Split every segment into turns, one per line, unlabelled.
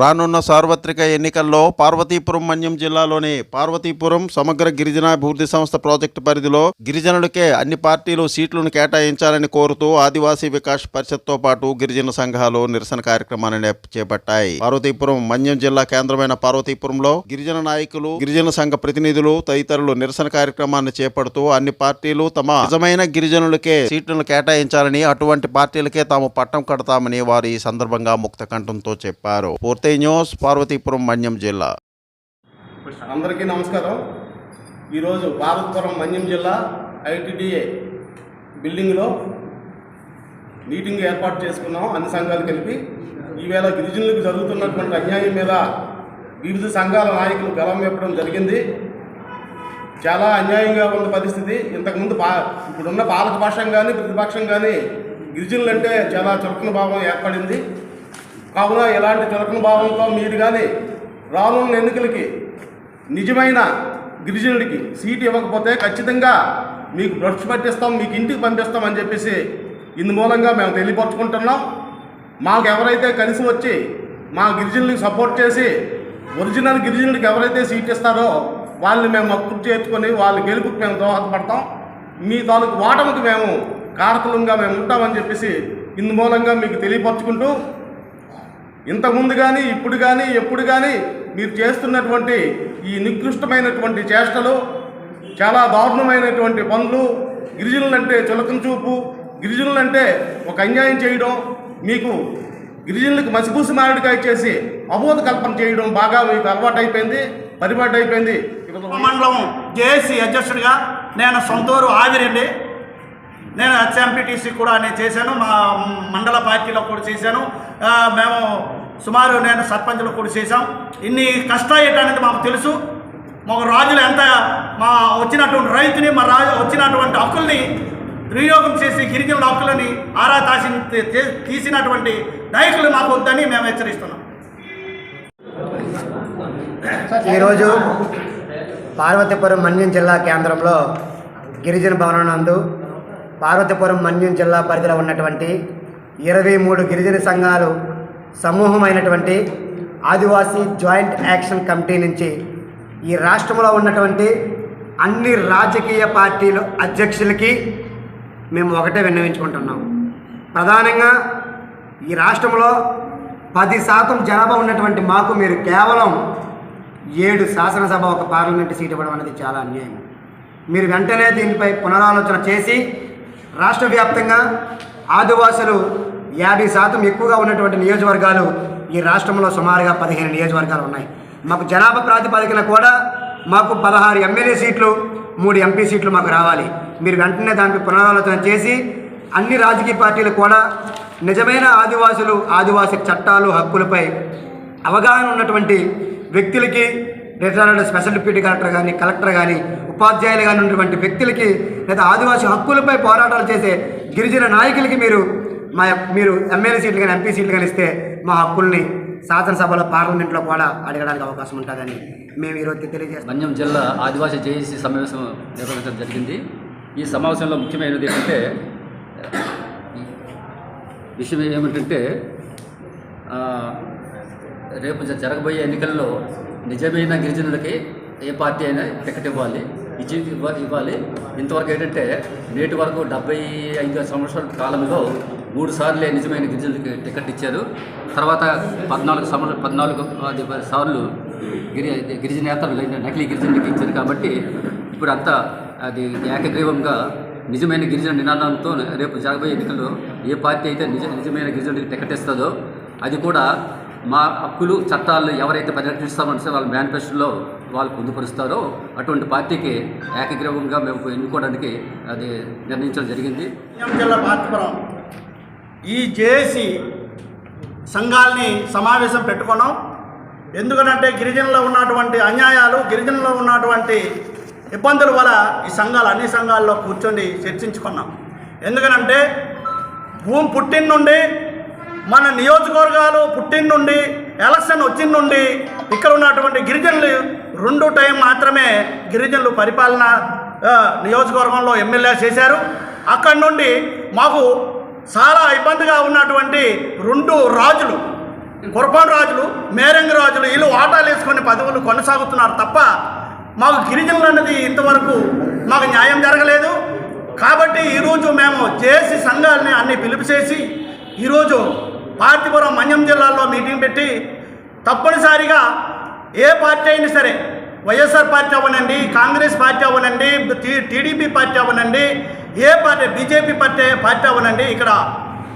రానున్న సార్వత్రిక ఎన్నికల్లో పార్వతీపురం మన్యం జిల్లాలోని పార్వతీపురం సమగ్ర గిరిజనాభివృద్ధి సంస్థ ప్రాజెక్టు పరిధిలో గిరిజనులకే అన్ని పార్టీలు సీట్లను కేటాయించాలని కోరుతూ ఆదివాసీ వికాస్ పరిషత్తో పాటు గిరిజన సంఘాలు నిరసన కార్యక్రమాన్ని చేపట్టాయి. పార్వతీపురం మన్యం జిల్లా కేంద్రమైన పార్వతీపురంలో గిరిజన నాయకులు గిరిజన సంఘ ప్రతినిధులు తదితరులు నిరసన కార్యక్రమాన్ని చేపడుతూ అన్ని పార్టీలు తమ నిజమైన గిరిజనులకే సీట్లను కేటాయించాలని అటువంటి పార్టీలకే తాము పట్టం కడతామని వారు ఈ సందర్భంగా ముక్త కంఠంతో చెప్పారు. పూర్తి న్యూస్ పార్వతీపురం మన్యం జిల్లా.
అందరికీ నమస్కారం. ఈరోజు భారతపురం మన్యం జిల్లా ఐటీడీఏ బిల్డింగ్లో మీటింగ్ ఏర్పాటు చేసుకున్నాం. అన్ని సంఘాలు కలిపి ఈవేళ గిరిజనులకు జరుగుతున్నటువంటి అన్యాయం మీద వివిధ సంఘాల నాయకులు గలం చెప్పడం జరిగింది. చాలా అన్యాయంగా ఉన్న పరిస్థితి. ఇంతకుముందు పా ఇప్పుడున్న పాలక పక్షం కానీ ప్రతిపక్షం కానీ గిరిజనులంటే చాలా చురుకున భావం ఏర్పడింది. కావున ఇలాంటి చులకన భావంతో మీరు కానీ రానున్న ఎన్నికలకి నిజమైన గిరిజనుడికి సీటు ఇవ్వకపోతే ఖచ్చితంగా మీకు బ్రష్ పట్టిస్తాం మీకు ఇంటికి పంపిస్తాం అని చెప్పేసి ఇందు మూలంగా మేము తెలియపరుచుకుంటున్నాం. మాకు ఎవరైతే కలిసి వచ్చి మా గిరిజనులకు సపోర్ట్ చేసి ఒరిజినల్ గిరిజనుడికి ఎవరైతే సీట్ ఇస్తారో వాళ్ళని మేము హక్కు చేర్చుకొని వాళ్ళ గెలుపుకి మేము దోహదపడతాం. మీ తాలూకు వాటముకి మేము కారకులంగా మేము ఉంటామని చెప్పేసి ఇందు మూలంగా మీకు తెలియపరుచుకుంటూ ఇంతకుముందు కానీ ఇప్పుడు కానీ ఎప్పుడు కానీ మీరు చేస్తున్నటువంటి ఈ నికృష్టమైనటువంటి చేష్టలు చాలా దారుణమైనటువంటి పనులు గిరిజనులంటే చులకం చూపు గిరిజనులంటే ఒక అన్యాయం చేయడం మీకు గిరిజనులకు మసిపూసి మామిడికాయ చేసి అబోధ కల్పన చేయడం బాగా మీకు అలవాటు అయిపోయింది పరిపాటు అయిపోయింది
మండలం జేఏసీ అధ్యక్షుడిగా నేను సొంతూరు ఆవిరండి. నేను హెచ్ఎంపీటీసీ కూడా నేను చేశాను మా మండల పార్టీలో కూడా చేశాను. మేము సుమారు నేను సర్పంచ్లో కూడా చేశాం. ఇన్ని కష్టాలు ఏంటనేది మాకు తెలుసు. మాకు రాజులు ఎంత మా వచ్చినటువంటి రైతుని మా రాజు వచ్చినటువంటి హక్కుల్ని దుర్యోగం చేసి గిరిజనుల హక్కులని ఆరా తాసి తీసినటువంటి నాయకులు మాకు వద్దని మేము హెచ్చరిస్తున్నాం.
ఈరోజు పార్వతీపురం మన్యం జిల్లా కేంద్రంలో గిరిజన భవనం నందు పార్వతీపురం మన్యం జిల్లా పరిధిలో ఉన్నటువంటి ఇరవై మూడు గిరిజన సంఘాలు సమూహమైనటువంటి ఆదివాసీ జాయింట్ యాక్షన్ కమిటీ నుంచి ఈ రాష్ట్రంలో ఉన్నటువంటి అన్ని రాజకీయ పార్టీల అధ్యక్షులకి మేము ఒకటే విన్నవించుకుంటున్నాం. ప్రధానంగా ఈ రాష్ట్రంలో పది శాతం జనాభా ఉన్నటువంటి మాకు మీరు కేవలం ఏడు శాసనసభ ఒక పార్లమెంటు సీట్ ఇవ్వడం అనేది చాలా అన్యాయం. మీరు వెంటనే దీనిపై పునరాలోచన చేసి రాష్ట్ర వ్యాప్తంగా ఆదివాసులు యాభై శాతం ఎక్కువగా ఉన్నటువంటి నియోజకవర్గాలు ఈ రాష్ట్రంలో సుమారుగా పదిహేను నియోజకవర్గాలు ఉన్నాయి. మాకు జనాభా ప్రాతిపదికన కూడా మాకు పదహారు ఎమ్మెల్యే సీట్లు మూడు ఎంపీ సీట్లు మాకు రావాలి. మీరు వెంటనే దానికి పునరాలోచన చేసి అన్ని రాజకీయ పార్టీలు కూడా నిజమైన ఆదివాసులు ఆదివాసీ చట్టాలు హక్కులపై అవగాహన ఉన్నటువంటి వ్యక్తులకి రిటైర్డ్ స్పెషల్ డిప్యూటీ కలెక్టర్ కానీ కలెక్టర్ కానీ ఉపాధ్యాయులు కానీ ఉన్నటువంటి వ్యక్తులకి లేదా ఆదివాసీ హక్కులపై పోరాటాలు చేసే గిరిజన నాయకులకి మీరు మా మీరు ఎమ్మెల్యే సీట్లు కానీ ఎంపీ సీట్లు కానీ ఇస్తే మా హక్కుల్ని శాసనసభలో పార్లమెంట్లో కూడా అడగడానికి అవకాశం ఉంటుందని మేము ఈరోజు తెలియజేస్తాం
మన్యం జిల్లా ఆదివాసీ జేఏసీ సమావేశం నిర్వహించడం జరిగింది. ఈ సమావేశంలో ముఖ్యమైనది ఏంటంటే విషయం ఏమిటంటే రేపు జరగబోయే ఎన్నికల్లో నిజమైన గిరిజనులకి ఏ పార్టీ అయినా టికెట్ ఇవ్వాలి. ఇచ్చి ఇవ్వాలి. ఇంతవరకు ఏంటంటే నేటి వరకు డెబ్బై ఐదు సంవత్సరాల కాలంలో మూడు సార్లే నిజమైన గిరిజనులకి టికెట్ ఇచ్చారు. తర్వాత పద్నాలుగు సంవత్సరాలు పద్నాలుగు సార్లు గిరి గిరిజనేతలు నకిలీ గిరిజనులకి ఇచ్చారు కాబట్టి ఇప్పుడు అంతా అది ఏకగ్రీవంగా నిజమైన గిరిజన నినాదంతో రేపు జరగబోయే ఎన్నికల్లో ఏ పార్టీ అయితే నిజ నిజమైన గిరిజనులకి టికెట్ ఇస్తుందో అది కూడా మా హక్కులు చట్టాలు ఎవరైతే పరిరక్షిస్తామని వాళ్ళ మేనిఫెస్టోలో వాళ్ళు పొందుపరుస్తారో అటువంటి పార్టీకి ఏకగ్రీవంగా మేము ఎన్నుకోవడానికి అది నిర్ణయించడం జరిగింది.
జిల్లా పార్టీపురం ఈ జేఏసీ సంఘాల్ని సమావేశం పెట్టుకున్నాం. ఎందుకంటే గిరిజనులో ఉన్నటువంటి అన్యాయాలు గిరిజనులో ఉన్నటువంటి ఇబ్బందుల వల్ల ఈ సంఘాలు అన్ని సంఘాల్లో కూర్చొని చర్చించుకున్నాం. ఎందుకనంటే భూమి పుట్టిన నుండి మన నియోజకవర్గాలు పుట్టిన నుండి ఎలక్షన్ వచ్చిన నుండి ఇక్కడ ఉన్నటువంటి గిరిజనులు రెండు టైం మాత్రమే గిరిజనులు పరిపాలన నియోజకవర్గంలో ఎమ్మెల్యే చేశారు. అక్కడి నుండి మాకు చాలా ఇబ్బందిగా ఉన్నటువంటి రెండు రాజులు కురపాడు రాజులు మేరంగి రాజులు వీళ్ళు వాటాలు వేసుకొని పదవులు కొనసాగుతున్నారు తప్ప మాకు గిరిజనులు అన్నది ఇంతవరకు మాకు న్యాయం జరగలేదు. కాబట్టి ఈరోజు మేము జేసీ సంఘాలని అన్ని పిలుపు చేసి ఈరోజు పార్తీపురం మన్యం జిల్లాలో మీటింగ్ పెట్టి తప్పనిసరిగా ఏ పార్టీ అయినా సరే వైఎస్ఆర్ పార్టీ అవ్వనండి కాంగ్రెస్ పార్టీ అవ్వనండి టీడీపీ పార్టీ అవ్వనండి ఏ పార్టీ బీజేపీ పార్టీ పార్టీ అవ్వనండి. ఇక్కడ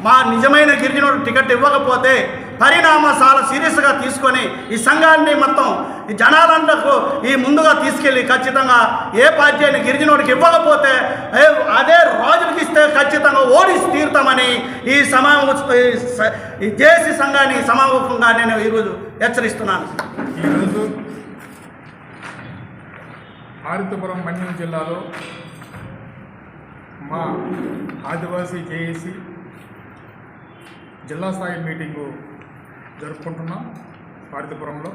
మా నిజమైన గిరిజనుడు టికెట్ ఇవ్వకపోతే పరిణామ చాలా సీరియస్గా తీసుకొని ఈ సంఘాన్ని మొత్తం ఈ జనాలందరకు ఈ ముందుగా తీసుకెళ్ళి ఖచ్చితంగా ఏ పార్టీ గిరిజనుడికి ఇవ్వకపోతే అదే రాజులకి ఇస్తే ఖచ్చితంగా ఓడిసి తీరుతామని ఈ సమావేశ ఈ జేసీ సంఘాన్ని సమావేశంగా నేను ఈరోజు హెచ్చరిస్తున్నాను.
ఈరోజు ఆదిత్యపురం మన్యం జిల్లాలో మా ఆదివాసీ జేఏసీ జిల్లా స్థాయి మీటింగు జరుపుకుంటున్నాం ఆదిత్యపురంలో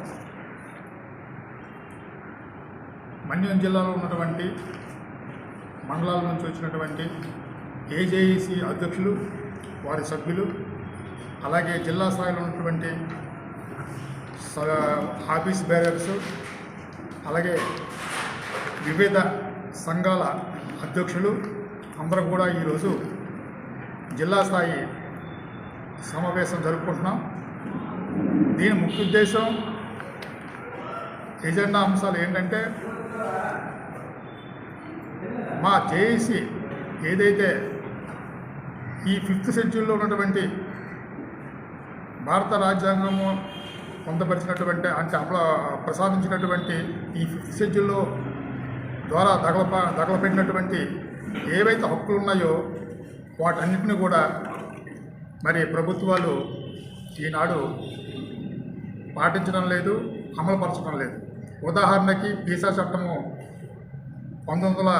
మన్యం జిల్లాలో ఉన్నటువంటి మండలాల నుంచి వచ్చినటువంటి ఏజేఈసీ అధ్యక్షులు వారి సభ్యులు అలాగే జిల్లా స్థాయిలో ఉన్నటువంటి స- ఆఫీస్ బ్యారర్స్ అలాగే వివిధ సంఘాల అధ్యక్షులు అందరూ కూడా ఈరోజు జిల్లా స్థాయి సమావేశం జరుపుకుంటున్నాం. దీని ముఖ్య ఉద్దేశం ఎజెండా అంశాలు ఏంటంటే మా జేఏసీ ఏదైతే ఈ ఫిఫ్త్ షెడ్యూల్లో ఉన్నటువంటి భారత రాజ్యాంగము పొందపరిచినటువంటి అంటే అమలు ప్రసాదించినటువంటి ఈ ఫిఫ్త్ షెడ్యూల్లో ద్వారా దగలప దగలపెట్టినటువంటి ఏవైతే హక్కులు ఉన్నాయో వాటన్నిటిని కూడా మరి ప్రభుత్వాలు ఈనాడు పాటించడం లేదు అమలుపరచడం లేదు. ఉదాహరణకి పీసా చట్టము పంతొమ్మిది వందల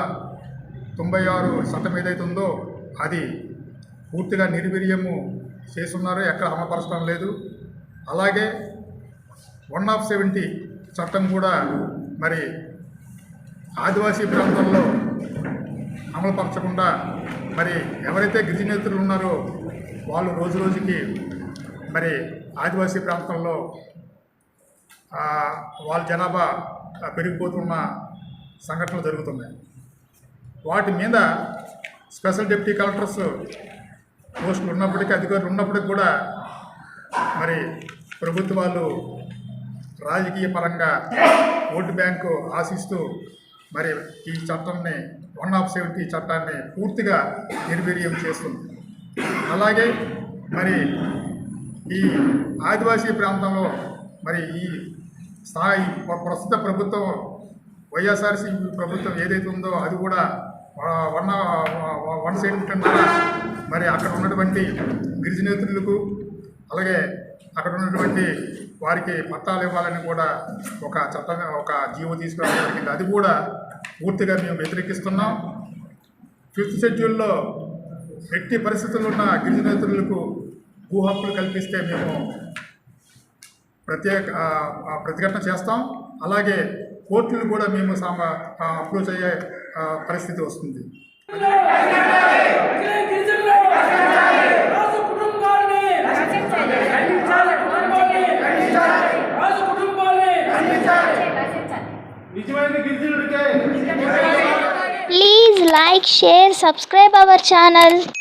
తొంభై ఆరు చట్టం ఏదైతే ఉందో అది పూర్తిగా నిర్వీర్యము చేస్తున్నారు ఎక్కడ అమలుపరచడం లేదు. అలాగే వన్ ఆఫ్ సెవెంటీ చట్టం కూడా మరి ఆదివాసీ ప్రాంతంలో అమలుపరచకుండా మరి ఎవరైతే గిరిజనేతలు ఉన్నారో వాళ్ళు రోజు రోజుకి మరి ఆదివాసీ ప్రాంతంలో వాళ్ళ జనాభా పెరిగిపోతున్న సంఘటనలు జరుగుతున్నాయి. వాటి మీద స్పెషల్ డిప్యూటీ కలెక్టర్స్ పోస్టులు ఉన్నప్పటికీ అధికారులు ఉన్నప్పటికీ కూడా మరి ప్రభుత్వాలు రాజకీయ పరంగా ఓటు బ్యాంకు ఆశిస్తూ మరి ఈ చట్టాన్ని వన్ ఆఫ్ సెవెంటీ చట్టాన్ని పూర్తిగా నిర్వీర్యం చేస్తుంది. అలాగే మరి ఈ ఆదివాసీ ప్రాంతంలో మరి ఈ స్థాయి ప్రస్తుత ప్రభుత్వం వైఎస్ఆర్సీపీ ప్రభుత్వం ఏదైతే ఉందో అది కూడా వన్ వన్ సైడ్ ఉంటున్నారా మరి అక్కడ ఉన్నటువంటి గిరిజనేతులకు అలాగే అక్కడ ఉన్నటువంటి వారికి పట్టాలు ఇవ్వాలని కూడా ఒక చట్టం ఒక జీవో తీసుకురావడం జరిగింది. అది కూడా పూర్తిగా మేము వ్యతిరేకిస్తున్నాం. ఫిఫ్త్ షెడ్యూల్లో ఎట్టి పరిస్థితుల్లో ఉన్న గిరిజనేతులకు భూ హక్కులు కల్పిస్తే మేము ప్రత్యేక ప్రతిఘటన చేస్తాం అలాగే కోర్టులు కూడా మేము సామ అప్రోచ్ అయ్యే పరిస్థితి వస్తుంది
Please like, share, subscribe our channel.